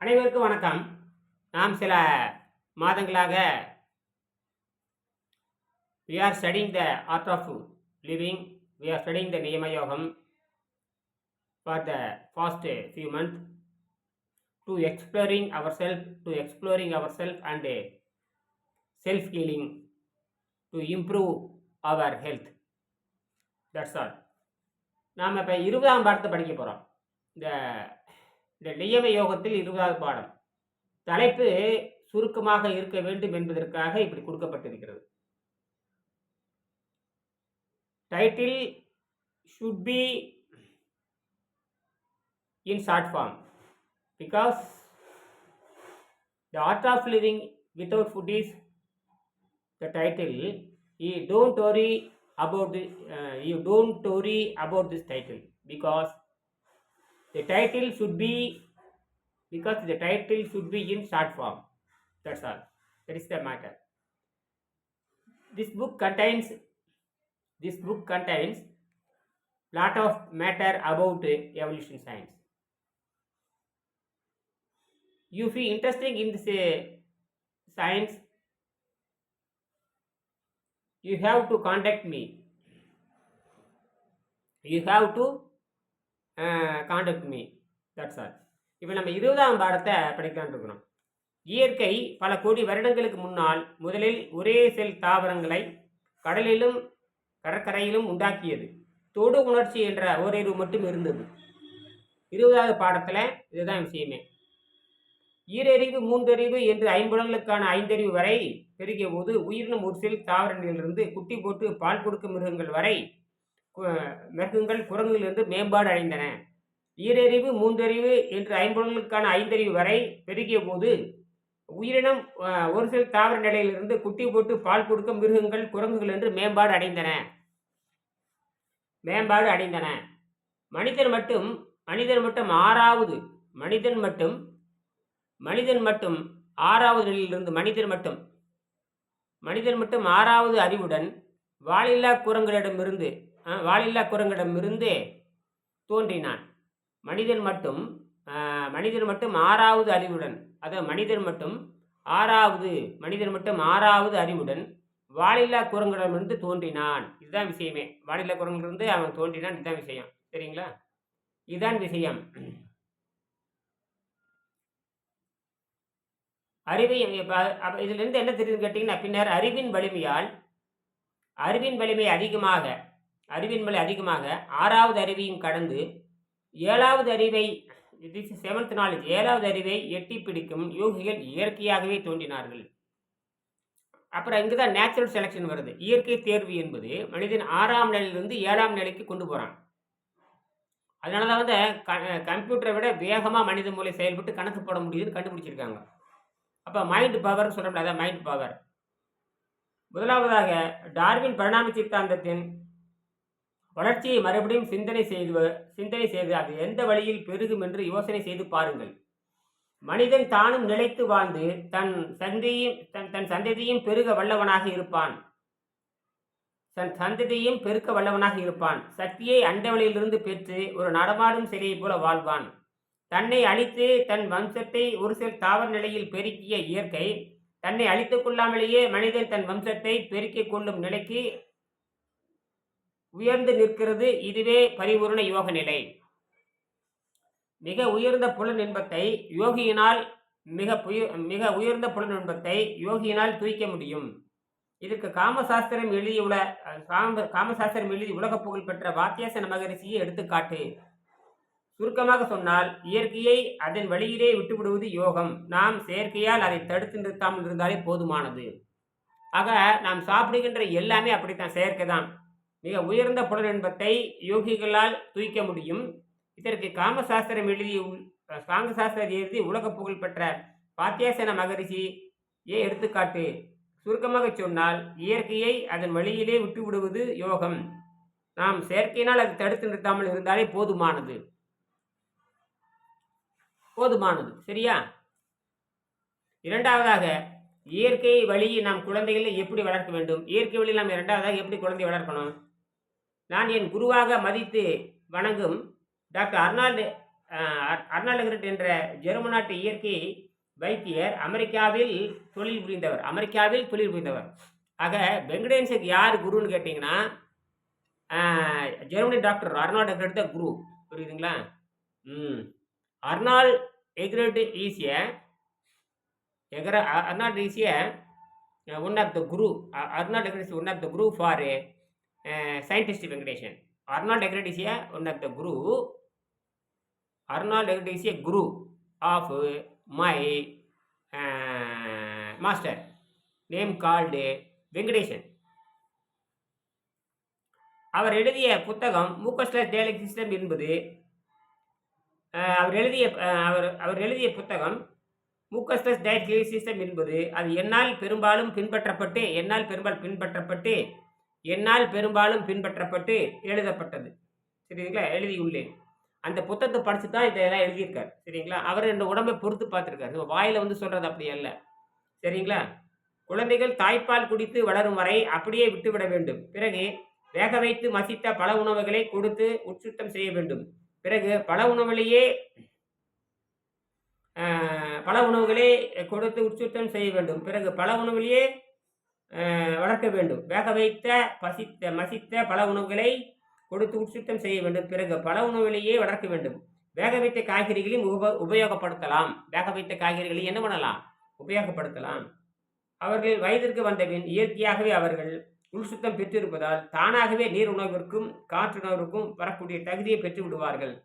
அனைவருக்கும் வணக்கம் நாம் சில மாதங்களாக we are studying the Art of Living we are studying the நியம யோகம் for the past few month to exploring our self to exploring our self and self healing to improve our health that's all நாம் இப்போ இருபதாம் பாடத்தை படிக்க போகிறோம் இந்த இந்த நியம யோகத்தில் இருபதாவது பாடம். தலைப்பு சுருக்கமாக இருக்க வேண்டும் என்பதற்காக இப்படி கொடுக்கப்பட்டிருக்கிறது. Title should be in short form because the Art of Living without food is the title you don't worry about the uh, you don't worry about this title because the title should be because the title should be in short form. That's all. That is the matter. This book contains this book contains lot of matter about evolution science. You feel interesting in this uh, science you have to contact me. You have to contact me that's all இப்போ நம்ம இருபதாம் பாடத்தை படிக்கலாம்னு இருக்கிறோம். இயற்கை பல கோடி வருடங்களுக்கு முன்னால் முதலில் ஒரே செல் தாவரங்களை கடலிலும் கடற்கரையிலும் உண்டாக்கியது. தொடு உணர்ச்சி என்ற ஓரிரு மட்டும் இருந்தது. இருபதாவது பாடத்தில் இதுதான் விஷயமே. ஈரறிவு மூன்றறிவு என்று ஐம்புலங்களுக்கான ஐந்தறிவு வரை பெருகிய போது உயிரினம் ஒரு செல் தாவரங்களிலிருந்து குட்டி போட்டு பால் கொடுக்கும் மிருகங்கள் வரை மிருகங்கள் குரங்குகளிலிருந்து மேம்பாடு அடைந்தன. ஈரறிவு மூன்றறிவு என்று ஐம்பொருள்களுக்கான ஐந்தறிவு வரை பெருகிய போது உயிரினம் ஒரு சில தாவர நிலையிலிருந்து குட்டி போட்டு பால் கொடுக்கும் மிருகங்கள் குரங்குகள் என்று மேம்பாடு அடைந்தன. மேம்பாடு அடைந்தன. மனிதன் மட்டும் மனிதன் மட்டும் ஆறாவது மனிதன் மட்டும் மனிதன் மட்டும் ஆறாவது நிலையிலிருந்து மனிதன் மட்டும் மனிதன் மட்டும் ஆறாவது அறிவுடன் வாலில்லா குரங்களிடமிருந்து வாலில்லா குரங்கிடமிருந்து தோன்றினான். மனிதன் மட்டும் மனிதன் மட்டும் ஆறாவது அறிவுடன் அதாவது மனிதன் மட்டும் ஆறாவது மனிதன் மட்டும் ஆறாவது அறிவுடன் வாலில்லா குரங்கிடமிருந்து தோன்றினான். இதுதான் விஷயமே. வாலில்லா குரங்கிலிருந்து அவன் தோன்றினான். இதுதான் விஷயம். சரிங்களா? இதுதான் விஷயம். அறிவை இதுலேருந்து இதிலிருந்து என்ன தெரியுதுன்னு கேட்டிங்கன்னா பின்னர் அறிவின் வலிமையால் அறிவின் வலிமை அதிகமாக அறிவின் மலை அதிகமாக ஆறாவது அறிவையும் கடந்து ஏழாவது அறிவை திஸ் செவன்த் நாலேஜ் ஏழாவது அறிவை எட்டி பிடிக்கும் யோகிகள் இயற்கையாகவே தோன்றினார்கள். அப்புறம் இங்கே தான் நேச்சுரல் செலெக்ஷன் வருது. இயற்கை தேர்வு என்பது மனிதன் ஆறாம் நிலையிலிருந்து ஏழாம் நிலைக்கு கொண்டு போகிறான் அதனால தான் வந்து க கம்ப்யூட்டரை விட வேகமாக மனித மூளை செயல்பட்டு கணக்கு போட முடியுதுன்னு கண்டுபிடிச்சிருக்காங்க. அப்போ மைண்ட் பவர்னு சொல்கிறோம்ல அதான் மைண்ட் பவர் முதலாவதாக டார்வின் பரிணாம சித்தாந்தத்தின் வளர்ச்சியை மறுபடியும் சிந்தனை செய்து சிந்தனை செய்து அது எந்த வழியில் பெருகும் என்று யோசனை செய்து பாருங்கள். மனிதன் தானும் நிலைத்து வாழ்ந்து தன் சந்தையும் தன் தன் சந்ததியும் பெருக வல்லவனாக இருப்பான். தன் சந்ததியும் பெருக்க வல்லவனாக இருப்பான். சக்தியை அண்டவழியிலிருந்து பெற்று ஒரு நடமாடும் சிலையைப் போல வாழ்வான். தன்னை அழித்து தன் வம்சத்தை ஒரு சில தாவர நிலையில் பெருக்கிய இயற்கை தன்னை அழித்துக் கொள்ளாமலேயே மனிதன் தன் வம்சத்தை பெருக்கிக் கொள்ளும் நிலைக்கு உயர்ந்து நிற்கிறது இதுவே பரிபூரண யோக நிலை. மிக உயர்ந்த புலன் இன்பத்தை யோகியினால் மிக புய மிக உயர்ந்த புலன் இன்பத்தை யோகியினால் தூய்க்க முடியும். இதற்கு காமசாஸ்திரம் எழுதியுள்ள காம காமசாஸ்திரம் எழுதி உலக புகழ் பெற்ற வாத்தியாசன மகரிஷியை எடுத்துக்காட்டு. சுருக்கமாக சொன்னால் இயற்கையை அதன் வழியிலே விட்டுவிடுவது யோகம். நாம் செயற்கையால் அதை தடுத்து நிறுத்தாமல் இருந்தாலே போதுமானது. ஆக நாம் சாப்பிடுகின்ற எல்லாமே அப்படித்தான் செயற்கை தான். மிக உயர்ந்த புலனின்பத்தை யோகிகளால் தூய்க்க முடியும். இதற்கு காமசாஸ்திரம் எழுதி காமசாஸ்திரம் எழுதி உலக புகழ் பெற்ற பாத்தியாசன மகரிஷி ஏ எடுத்துக்காட்டு. சுருக்கமாக சொன்னால் இயற்கையை அதன் வழியிலே விட்டு விடுவது யோகம். நாம் செயற்கையினால் அதை தடுத்து நிறுத்தாமல் இருந்தாலே போதுமானது. போதுமானது. சரியா? இரண்டாவதாக இயற்கை வழியை நாம் குழந்தைகளை எப்படி வளர்க்க வேண்டும்? இயற்கை வழியில் நாம் இரண்டாவதாக எப்படி குழந்தை வளர்க்கணும்? நான் என் குருவாக மதித்து வணங்கும் டாக்டர் அர்னால்டு அஹ், அர்னால்டு என்ற ஜெர்மன் நாட்டு இயற்கை வைத்தியர் அமெரிக்காவில் தொழில் புரிந்தவர் அமெரிக்காவில் தொழில் புரிந்தவர். ஆக வெங்கடேசனுக்கு யார் குருன்னு கேட்டிங்கன்னா ஜெர்மனி டாக்டர் அர்னால்டு எக்ரெட் தான் குரு. புரியுதுங்களா? ம். Arnold egret ஈஸிய எகர Arnold is a one of the guru Arnold one of the guru for scientist Venkatesan. Arnold Ehret is one of the guru Arnold Ehret is a guru of my master name called Venkatesan. அவர் எழுதிய புத்தகம் மூக்கஸ்லர் டேலக் system என்பது அவர் எழுதிய அவர் அவர் எழுதிய புத்தகம் மூக்கஸ்லஸ் diet system என்பது அது என்னால் பெரும்பாலும் பின்பற்றப்பட்டு என்னால் பெரும்பாலும் பின்பற்றப்பட்டு என்னால் பெரும்பாலும் பின்பற்றப்பட்டு எழுதப்பட்டது. சரிங்களா? எழுதியுள்ளேன் அந்த புத்தகத்தை படித்து தான் இதெல்லாம் எழுதியிருக்கார். சரிங்களா? அவர் இந்த உடம்பை பொறுத்து பார்த்துருக்காரு. வாயில் வந்து சொல்கிறது அப்படி அல்ல. சரிங்களா? குழந்தைகள் தாய்ப்பால் குடித்து வளரும் வரை அப்படியே விட்டுவிட வேண்டும். பிறகு வேக வைத்து மசித்த பல உணவுகளை கொடுத்து உட்சுத்தம் செய்ய வேண்டும். பிறகு பல உணவுகளையே பல உணவுகளை கொடுத்து உட்சுத்தம் செய்ய வேண்டும். பிறகு பல உணவுகளையே வளர்க்க வேண்டும். வேக வைத்த பசித்த மசித்த பல உணவுகளை கொடுத்து உட்சுத்தம் செய்ய வேண்டும். பிறகு பல உணவுகளையே வளர்க்க வேண்டும். வேக வைத்த காய்கறிகளையும் உப உபயோகப்படுத்தலாம். வேக வைத்த காய்கறிகளை என்ன பண்ணலாம்? உபயோகப்படுத்தலாம். அவர்கள் வயதிற்கு வந்தபின் இயற்கையாகவே அவர்கள் உள்சுத்தம் பெற்றிருப்பதால் தானாகவே நீர் உணவிற்கும் காற்றுணர்வுக்கும் வரக்கூடிய தகுதியை பெற்று விடுவார்கள்.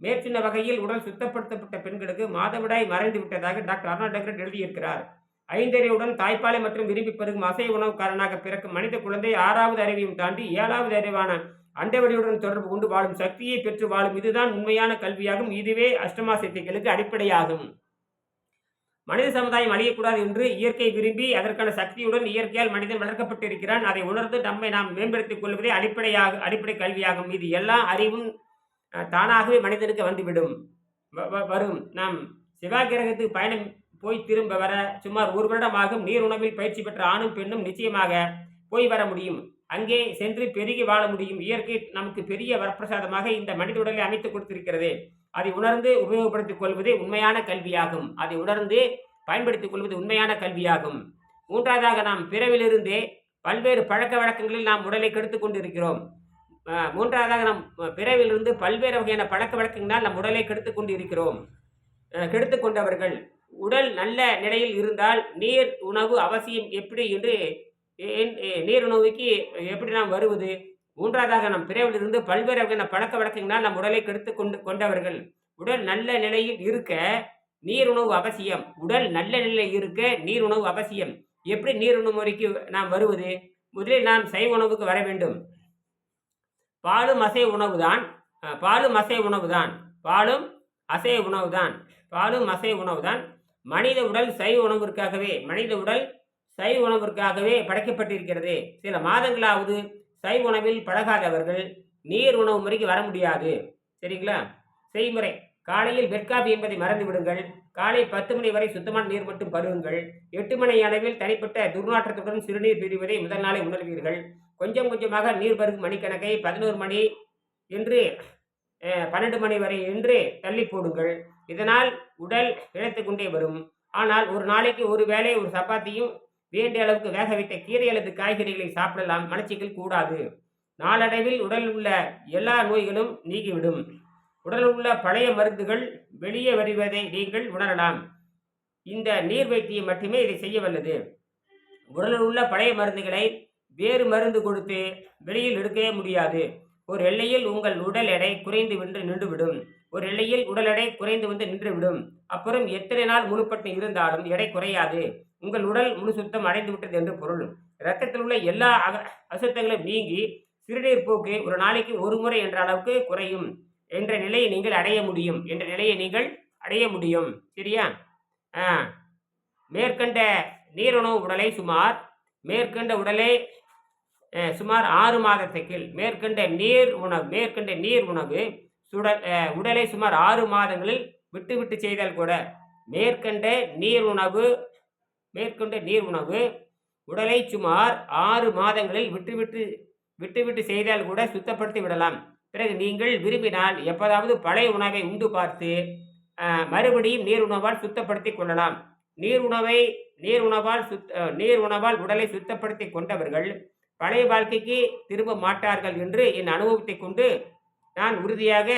மேற்சின்ன வகையில் உடல் சுத்தப்படுத்தப்பட்ட பெண்களுக்கு மாதவிடாய் மறைந்து விட்டதாக டாக்டர் அருணா டெக்ரட் எழுதியிருக்கிறார். ஐந்தறிவுடன் தாய்ப்பாலை மற்றும் விரும்பி பெருகும் அசைவ உணவுக்காரனாக பிறக்கும் மனித குழந்தை ஆறாவது அறிவையும் தாண்டி ஏழாவது அறிவான அண்டவெளியுடன் தொடர்பு கொண்டு வாழும் சக்தியை பெற்று வாழும் இதுதான் உண்மையான கல்வியாகும். இதுவே அஷ்டமா சித்திகளுக்கு அடிப்படையாகும். மனித சமுதாயம் அழியக்கூடாது என்று இயற்கை விரும்பி அதற்கான சக்தியுடன் இயற்கையால் மனிதன் வளர்க்கப்பட்டிருக்கிறான். அதை உணர்ந்து நம்மை நாம் மேம்படுத்திக் கொள்வதே அடிப்படையாக அடிப்படை கல்வியாகும். இது எல்லா அறிவும் தானாகவே மனிதனுக்கு வந்துவிடும். வ- வரும். நாம் செவ்வாய் கிரகத்துக்கு பயணம் போய் திரும்ப வர சுமார் ஒரு வருடம் ஆகும் நீர் உணவில் பயிற்சி பெற்ற ஆணும் பெண்ணும் நிச்சயமாக போய் வர முடியும். அங்கே சென்று பெருகி வாழ முடியும். இயற்கை நமக்கு பெரிய வரப்பிரசாதமாக இந்த மனித உடலை அமைத்துக் கொடுத்திருக்கிறது. அதை உணர்ந்து உபயோகப்படுத்திக் கொள்வது உண்மையான கல்வியாகும். அதை உணர்ந்து பயன்படுத்திக் கொள்வது உண்மையான கல்வியாகும். மூன்றாவதாக நாம் பிறவிலிருந்தே பல்வேறு பழக்க வழக்கங்களில் நாம் உடலை கெடுத்துக் கொண்டிருக்கிறோம். மூன்றாவதாக நாம் பிறவிலிருந்து பல்வேறு வகையான பழக்க வழக்கங்களால் நம் உடலை கெடுத்துக் கொண்டு இருக்கிறோம் அஹ், கொண்டவர்கள். உடல் நல்ல நிலையில் இருந்தால் நீர் உணவு அவசியம் எப்படி என்று நீர் உணவுக்கு எப்படி நாம் வருவது? மூன்றாவதாக நம் பிறவிலிருந்து பல்வேறு வகையான பழக்க வழக்கங்களால் நம் உடலை கெடுத்து கொண்டு கொண்டவர்கள். உடல் நல்ல நிலையில் இருக்க நீர் உணவு அவசியம். உடல் நல்ல நிலையில் இருக்க நீர் உணவு அவசியம். எப்படி நீர் உணவு முறைக்கு நாம் வருவது? முதலில் நாம் சைவ உணவுக்கு வர வேண்டும். பாலும் அசைவ உணவுதான். தான் பாலும் அசைவ உணவுதான். பாலும் அசைவ உணவுதான். பாலும் அசைவ உணவுதான். மனித உடல் சைவ உணவிற்காகவே மனித உடல் சைவ உணவிற்காகவே படைக்கப்பட்டிருக்கிறது. சில மாதங்களாவது சைவ உணவில் பழகாதவர்கள் நீர் உணவு முறைக்கு வர முடியாது. சரிங்களா? செய்முறை. காலையில் வெட்காபி என்பதை மறந்து விடுங்கள். காலை பத்து மணி வரை சுத்தமான நீர் மட்டும் பருகுங்கள். எட்டு மணி அளவில் தனிப்பட்ட துர்நாற்றத்துடன் சிறுநீர் பிரிவதை முதல் நாளை உணர்வீர்கள். கொஞ்சம் கொஞ்சமாக நீர் பருகும் மணிக்கணக்கை பதினோரு மணி என்று பன்னெண்டு மணி வரை என்று தள்ளி போடுங்கள். இதனால் உடல் இழைத்து கொண்டே வரும். ஆனால் ஒரு நாளைக்கு ஒரு வேளை ஒரு சப்பாத்தியும் வேண்டிய அளவுக்கு வேக வைத்த கீரை அல்லது காய்கறிகளை சாப்பிடலாம். மலச்சிக்கல் கூடாது. நாளடைவில் உடலில் உள்ள எல்லா நோய்களும் நீங்கிவிடும். உடலில் உள்ள பழைய மருந்துகள் வெளியே வருவதை நீங்கள் உணரலாம். இந்த நீர் வைத்தியம் மட்டுமே இதை செய்ய வல்லது. உடலில் உள்ள பழைய மருந்துகளை வேறு மருந்து கொடுத்து வெளியில் எடுக்கவே முடியாது. ஒரு எல்லையில் உங்கள் உடல் எடை குறைந்து வென்று நின்றுவிடும். ஒரு எல்லையில் உடல் எடை குறைந்து வந்து நின்றுவிடும். அப்புறம் எத்தனை நாள் முழுப்பட்டு இருந்தாலும் எடை குறையாது. உங்கள் உடல் முழு சுத்தம் அடைந்து விட்டது என்று பொருள். இரத்தத்தில் உள்ள எல்லா அக- அசுத்தங்களும் நீங்கி சிறுநீர் போக்கு ஒரு நாளைக்கு ஒரு முறை என்ற அளவுக்கு குறையும் என்ற நிலையை நீங்கள் அடைய முடியும். என்ற நிலையை நீங்கள் அடைய முடியும். சரியா? மேற்கண்ட நீரணு உடலை சுமார் மேற்கண்ட உடலை சுமார் ஆறு மாதத்துக்கு மேற்கண்ட நீர் உணவு மேற்கண்ட நீர் உணவு சுடல் உடலை சுமார் ஆறு மாதங்களில் விட்டு விட்டு செய்தால் கூட மேற்கண்ட நீர் உணவு மேற்கொண்ட நீர் உணவு உடலை சுமார் ஆறு மாதங்களில் விட்டு விட்டு விட்டு விட்டு செய்தால் கூட சுத்தப்படுத்தி விடலாம். பிறகு நீங்கள் விரும்பினால் எப்போதாவது பழைய உணவை உண்டு பார்த்து மறுபடியும் நீர் உணவால் சுத்தப்படுத்தி கொள்ளலாம். நீர் உணவை நீர் உணவால் சுத் நீர் உணவால் உடலை சுத்தப்படுத்தி கொண்டவர்கள் பழைய வாழ்க்கைக்கு திரும்ப மாட்டார்கள் என்று என் அனுபவத்தை கொண்டு நான் உறுதியாக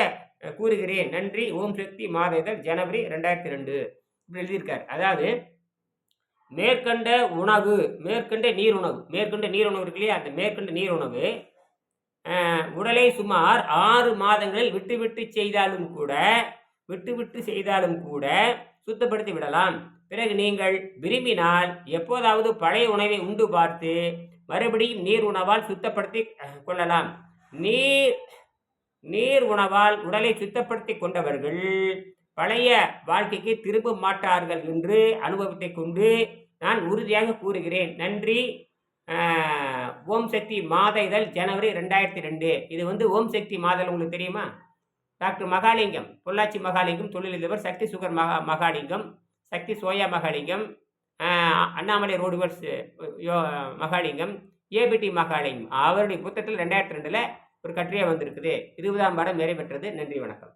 கூறுகிறேன். நன்றி. ஓம் சக்தி மாதேதர் ஜனவரி ரெண்டாயிரத்தி ரெண்டு. இப்படி எழுதியிருக்கார். அதாவது மேற்கண்ட உணவு மேற்கண்ட நீர் உணவு மேற்கண்ட நீர் உணவு இருக்கு இல்லையா? அந்த மேற்கண்ட நீர் உணவு உடலை சுமார் ஆறு மாதங்களில் விட்டு விட்டு செய்தாலும் கூட விட்டு விட்டு செய்தாலும் கூட சுத்தப்படுத்தி விடலாம். பிறகு நீங்கள் விரும்பினால் எப்போதாவது பழைய உணவை உண்டு பார்த்து மறுபடியும் நீர் உணவால் சுத்தப்படுத்தி கொள்ளலாம். நீர் நீர் உணவால் உடலை சுத்தப்படுத்தி கொண்டவர்கள் பழைய வாழ்க்கைக்கு திரும்ப மாட்டார்கள் என்று அனுபவத்தை கொண்டு நான் உறுதியாக கூறுகிறேன். நன்றி. ஓம் சக்தி மாத இதழ் ஜனவரி ரெண்டாயிரத்தி ரெண்டு. இது வந்து ஓம் சக்தி மாதல் உங்களுக்கு தெரியுமா? டாக்டர் மகாலிங்கம் பொள்ளாச்சி மகாலிங்கம் தொழிலதிபர் Sakthi sugar Maha Mahalingam Sakthi soya Mahalingam Annamalai roadways யோ மகாலிங்கம் ஏபிடி மகாலிங்கம். அவருடைய புத்தகத்தில் ரெண்டாயிரத்தி ரெண்டில் ஒரு கட்டுரையாக வந்திருக்குது. இருபதாம் பாடம் நிறைவேற்றது. நன்றி வணக்கம்.